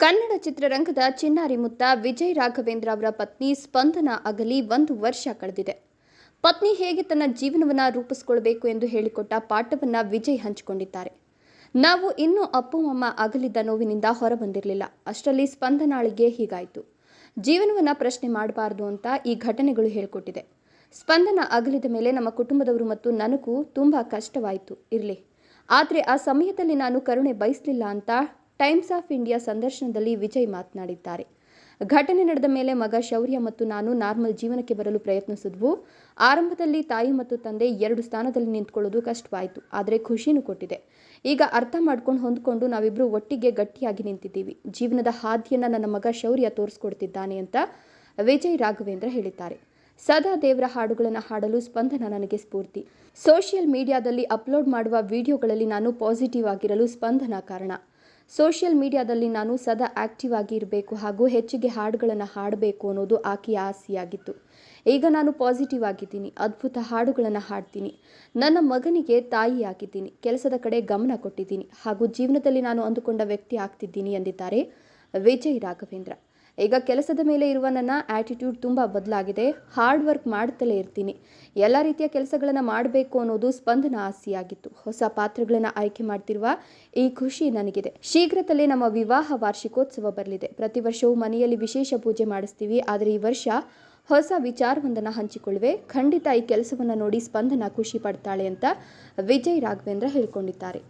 ಕನ್ನಡ ಚಿತ್ರರಂಗದ ಚಿನ್ನಾರಿ ಮುತ್ತ ವಿಜಯ್ ರಾಘವೇಂದ್ರ ಅವರ ಪತ್ನಿ ಸ್ಪಂದನ ಅಗಲಿ ಒಂದು ವರ್ಷ ಕಳೆದಿದೆ. ಪತ್ನಿ ಹೇಗೆ ತನ್ನ ಜೀವನವನ್ನು ರೂಪಿಸಿಕೊಳ್ಬೇಕು ಎಂದು ಹೇಳಿಕೊಟ್ಟ ಪಾಠವನ್ನು ವಿಜಯ್ ಹಂಚಿಕೊಂಡಿದ್ದಾರೆ. ನಾವು ಇನ್ನೂ ಅಪ್ಪು, ಅಮ್ಮ ಅಗಲಿದ್ದ ನೋವಿನಿಂದ ಹೊರಬಂದಿರಲಿಲ್ಲ. ಅಷ್ಟರಲ್ಲಿ ಸ್ಪಂದನಾಳಿಗೆ ಹೀಗಾಯಿತು. ಜೀವನವನ್ನ ಪ್ರಶ್ನೆ ಮಾಡಬಾರ್ದು ಅಂತ ಈ ಘಟನೆಗಳು ಹೇಳಿಕೊಟ್ಟಿದೆ. ಸ್ಪಂದನ ಅಗಲಿದ ಮೇಲೆ ನಮ್ಮ ಕುಟುಂಬದವರು ಮತ್ತು ನನಗೂ ತುಂಬ ಕಷ್ಟವಾಯಿತು. ಇರಲಿ. ಆದರೆ ಆ ಸಮಯದಲ್ಲಿ ನಾನು ಕರುಣೆ ಬಯಸಲಿಲ್ಲ ಅಂತ ಟೈಮ್ಸ್ ಆಫ್ ಇಂಡಿಯಾ ಸಂದರ್ಶನದಲ್ಲಿ ವಿಜಯ್ ಮಾತನಾಡಿದ್ದಾರೆ. ಘಟನೆ ನಡೆದ ಮೇಲೆ ಮಗ ಶೌರ್ಯ ಮತ್ತು ನಾನು ನಾರ್ಮಲ್ ಜೀವನಕ್ಕೆ ಬರಲು ಪ್ರಯತ್ನಿಸಿದ್ವು. ಆರಂಭದಲ್ಲಿ ತಾಯಿ ಮತ್ತು ತಂದೆ ಎರಡು ಸ್ಥಾನದಲ್ಲಿ ನಿಂತ್ಕೊಳ್ಳೋದು ಕಷ್ಟವಾಯಿತು, ಆದರೆ ಖುಷಿನೂ ಕೊಟ್ಟಿದೆ. ಈಗ ಅರ್ಥ ಮಾಡ್ಕೊಂಡು ಹೊಂದ್ಕೊಂಡು ನಾವಿಬ್ಬರು ಒಟ್ಟಿಗೆ ಗಟ್ಟಿಯಾಗಿ ನಿಂತಿದ್ದೀವಿ. ಜೀವನದ ಹಾದಿಯನ್ನು ನನ್ನ ಮಗ ಶೌರ್ಯ ತೋರಿಸ್ಕೊಡ್ತಿದ್ದಾನೆ ಅಂತ ವಿಜಯ್ ರಾಘವೇಂದ್ರ ಹೇಳಿದ್ದಾರೆ. ಸದಾ ದೇವರ ಹಾಡುಗಳನ್ನು ಹಾಡಲು ಸ್ಪಂದನ ನನಗೆ ಸ್ಫೂರ್ತಿ. ಸೋಷಿಯಲ್ ಮೀಡಿಯಾದಲ್ಲಿ ಅಪ್ಲೋಡ್ ಮಾಡುವ ವಿಡಿಯೋಗಳಲ್ಲಿ ನಾನು ಪಾಸಿಟಿವ್ ಆಗಿರಲು ಸ್ಪಂದನ ಕಾರಣ. ಸೋಷಿಯಲ್ ಮೀಡಿಯಾದಲ್ಲಿ ನಾನು ಸದಾ ಆಕ್ಟಿವ್ ಆಗಿ ಇರಬೇಕು ಹಾಗೂ ಹೆಚ್ಚಿಗೆ ಹಾಡುಗಳನ್ನು ಹಾಡಬೇಕು ಅನ್ನೋದು ಆಕೆಯ ಆಸೆಯಾಗಿತ್ತು. ಈಗ ನಾನು ಪಾಸಿಟಿವ್ ಆಗಿದ್ದೀನಿ, ಅದ್ಭುತ ಹಾಡುಗಳನ್ನು ಹಾಡ್ತೀನಿ. ನನ್ನ ಮಗನಿಗೆ ತಾಯಿಯಾಗಿದ್ದೀನಿ ಕೆಲಸದ ಕಡೆ ಗಮನ ಕೊಟ್ಟಿದ್ದೀನಿ ಹಾಗೂ ಜೀವನದಲ್ಲಿ ನಾನು ಅಂದುಕೊಂಡ ವ್ಯಕ್ತಿ ಆಗ್ತಿದ್ದೀನಿ ಎಂದಿದ್ದಾರೆ ವಿಜಯ್ ರಾಘವೇಂದ್ರ. ಈಗ ಕೆಲಸದ ಮೇಲೆ ಇರುವ ನನ್ನ ಆ್ಯಟಿಟ್ಯೂಡ್ ತುಂಬ ಬದಲಾಗಿದೆ. ಹಾರ್ಡ್ ವರ್ಕ್ ಮಾಡುತ್ತಲೇ ಇರ್ತೀನಿ. ಎಲ್ಲ ರೀತಿಯ ಕೆಲಸಗಳನ್ನು ಮಾಡಬೇಕು ಅನ್ನೋದು ಸ್ಪಂದನ ಆಸೆಯಾಗಿತ್ತು. ಹೊಸ ಪಾತ್ರಗಳನ್ನು ಆಯ್ಕೆ ಮಾಡ್ತಿರುವ ಈ ಖುಷಿ ನನಗಿದೆ. ಶೀಘ್ರದಲ್ಲೇ ನಮ್ಮ ವಿವಾಹ ವಾರ್ಷಿಕೋತ್ಸವ ಬರಲಿದೆ. ಪ್ರತಿ ವರ್ಷವೂ ಮನೆಯಲ್ಲಿ ವಿಶೇಷ ಪೂಜೆ ಮಾಡಿಸ್ತೀವಿ. ಆದರೆ ಈ ವರ್ಷ ಹೊಸ ವಿಚಾರವೊಂದನ್ನು ಹಂಚಿಕೊಳ್ಳುವೆ. ಖಂಡಿತ ಈ ಕೆಲಸವನ್ನು ನೋಡಿ ಸ್ಪಂದನ ಖುಷಿ ಪಡ್ತಾಳೆ ಅಂತ ವಿಜಯ್ ರಾಘವೇಂದ್ರ ಹೇಳಿಕೊಂಡಿದ್ದಾರೆ.